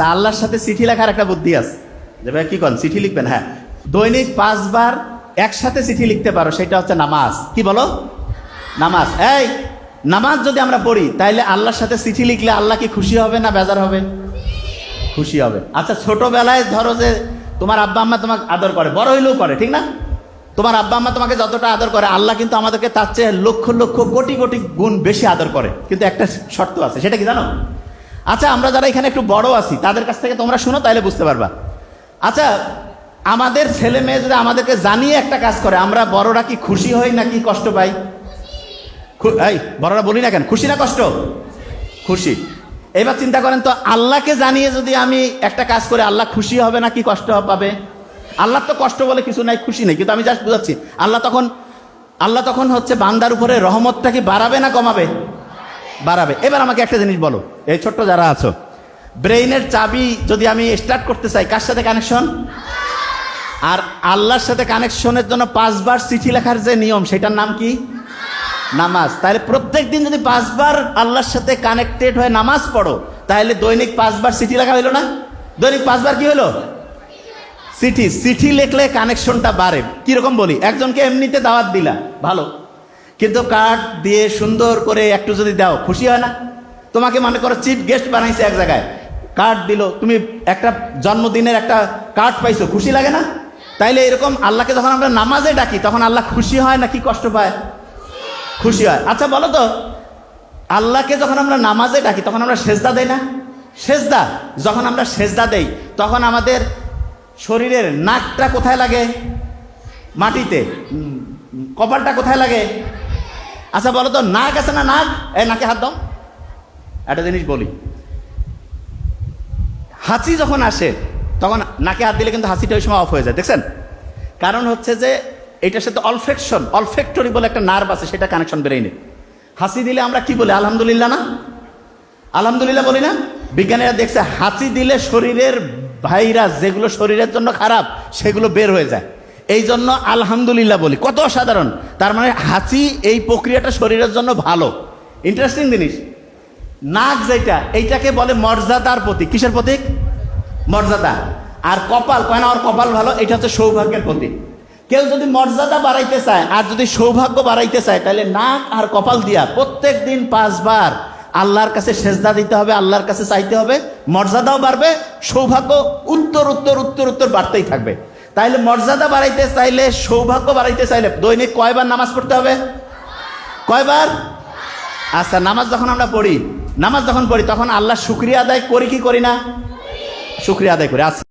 তা আল্লাহর সাথে চিঠি লেখার একটা বুদ্ধি আছে। যে ভাই কি করেন চিঠি লিখবেন? হ্যাঁ। দৈনিক পাঁচবার একসাথে চিঠি লিখতে পারো, সেটা হচ্ছে নামাজ। কি বলো? নামাজ। এই, নামাজ যদি আমরা পড়ি, তাইলে আল্লাহর সাথে চিঠি লিখলে আল্লাহ কি খুশি হবে না বেজার হবে? খুশি হবে। আচ্ছা ছোটবেলায় ধরো যে তোমার আব্বা আম্মা তোমাকে আদর করে, বড় হইলেও করে, ঠিক না? তোমার আব্বা আম্মা তোমাকে যতটা আদর করে, আল্লাহ কিন্তু আমাদেরকে তার চেয়ে লক্ষ লক্ষ কোটি কোটি গুণ বেশি আদর করে। কিন্তু একটা শর্ত আছে, সেটা কি জানো? আচ্ছা আমরা যারা এখানে একটু বড় আছি, তাদের কাছ থেকে তোমরা শুনো, তাইলে বুঝতে পারবা। আচ্ছা আমাদের ছেলে মেয়ে যদি আমাদেরকে জানিয়ে একটা কাজ করে, আমরা বড়রা কি খুশি হই নাকি কষ্ট পাই? এই, বড়রা বলি না কেন, খুশি না কষ্ট? খুশি। এবার চিন্তা করেন তো, আল্লাহকে জানিয়ে যদি আমি একটা কাজ করে, আল্লাহ খুশি হবে না কি কষ্ট পাবে? আল্লাহ তো কষ্ট বলে কিছু নাই, খুশি নেই, কিন্তু আমি জাস্ট বুঝাচ্ছি, আল্লাহ তখন আল্লাহ তখন হচ্ছে বান্দার উপরে রহমতটা কি বাড়াবে না কমাবে? বাড়াবে। এবার আমাকে একটা জিনিস বলো, এই ছোট্ট যারা আছো। ব্রেইনের চাবি যদি আমি স্টার্ট করতে চাই, কার সাথে কানেকশন আর আল্লাহর সাথে কানেকশনের জন্য পাঁচবার চিঠি লেখার যে নিয়ম, সেটার নাম কি? নামাজ। তাহলে প্রত্যেক দিন যদি পাঁচবার আল্লাহর সাথে কানেক্টেড হয়ে নামাজ পড়ো, তাহলে দৈনিক পাঁচবার চিঠি লেখা হইল না? দৈনিক পাঁচবার কি হলো চিঠি। চিঠি লিখলে কানেকশনটা বাড়ে। কীরকম বলি? একজনকে এমনিতে দাওয়াত দিলা ভালো। কিন্তু কার্ড দিয়ে সুন্দর করে একটু যদি দাও, খুশি হয় না? তোমাকে মনে করো চিফ গেস্ট বানাইছে এক জায়গায়। কার্ড দিল, তুমি একটা জন্মদিনের একটা কার্ড পাইছো, খুশি লাগে না? তাইলে এরকম আল্লাহকে যখন আমরা নামাজে ডাকি, তখন আল্লাহ খুশি হয় নাকি কষ্ট পায়? খুশি হয়। আচ্ছা বলো তো, আল্লাহকে যখন আমরা নামাজে ডাকি, তখন আমরা সেজদা দেই না? সেজদা, যখন আমরা সেজদা দেই, তখন আমাদের শরীরের নাকটা কোথায় লাগে? মাটিতে কপালটা কোথায় লাগে? আচ্ছা বলো তো, নাক আছে না নাক? এ নাকে হাত দাও। একটা জিনিস বলি। হাসি যখন আসে, তখন নাকে হাত দিলে কিন্তু হাসিটা ওই সময় অফ হয়ে যায়, দেখছেন? কারণ হচ্ছে যে, এটার সাথে অলফেকশন অলফেক্টরি বলে একটা নার্ভ আছে, সেটা কানেকশন ব্রেইনে হাসি দিলে আমরা কি বলি? আলহামদুলিল্লাহ না? আলহামদুলিল্লাহ বলি না? বিজ্ঞানীরা দেখছে হাসি দিলে শরীরের ভাইরাস যেগুলো শরীরের জন্য খারাপ, সেগুলো বের হয়ে যায়। এই জন্য আলহামদুলিল্লাহ বলি। কত সাধারণ তার মানে হাসি এই প্রক্রিয়াটা শরীরের জন্য ভালো। ইন্টারেস্টিং জিনিস। নাক যেটা, এইটাকে বলে মর্যাদার প্রতীক। কিসের প্রতীক? মর্যাদা। আর কপাল, কয় না আমার কপাল ভালো? এটা হচ্ছে সৌভাগ্যের প্রতীক। কেউ যদি মর্যাদা বাড়াইতে চায়, আর যদি সৌভাগ্য বাড়াইতে চায়, তাহলে নাক আর কপাল দিয়া প্রত্যেক দিন পাঁচবার আল্লাহর কাছে সেজদা দিতে হবে, আল্লাহর কাছে চাইতে হবে। মর্যাদাও বাড়বে, সৌভাগ্য উত্তর উত্তর উত্তর উত্তর বাড়তেই থাকবে। তাইলে মর্যাদা বাড়াইতে চাইলে সৌভাগ্য বাড়াইতে চাইলে দৈনিক কয়বার নামাজ পড়তে হবে? কয়বার? আচ্ছা নামাজ যখন আমরা পড়ি, নামাজ যখন পড়ি, তখন আল্লাহ শুক্রিয়া আদায় করি কি করি না? শুক্রিয়া আদায় করি। আচ্ছা।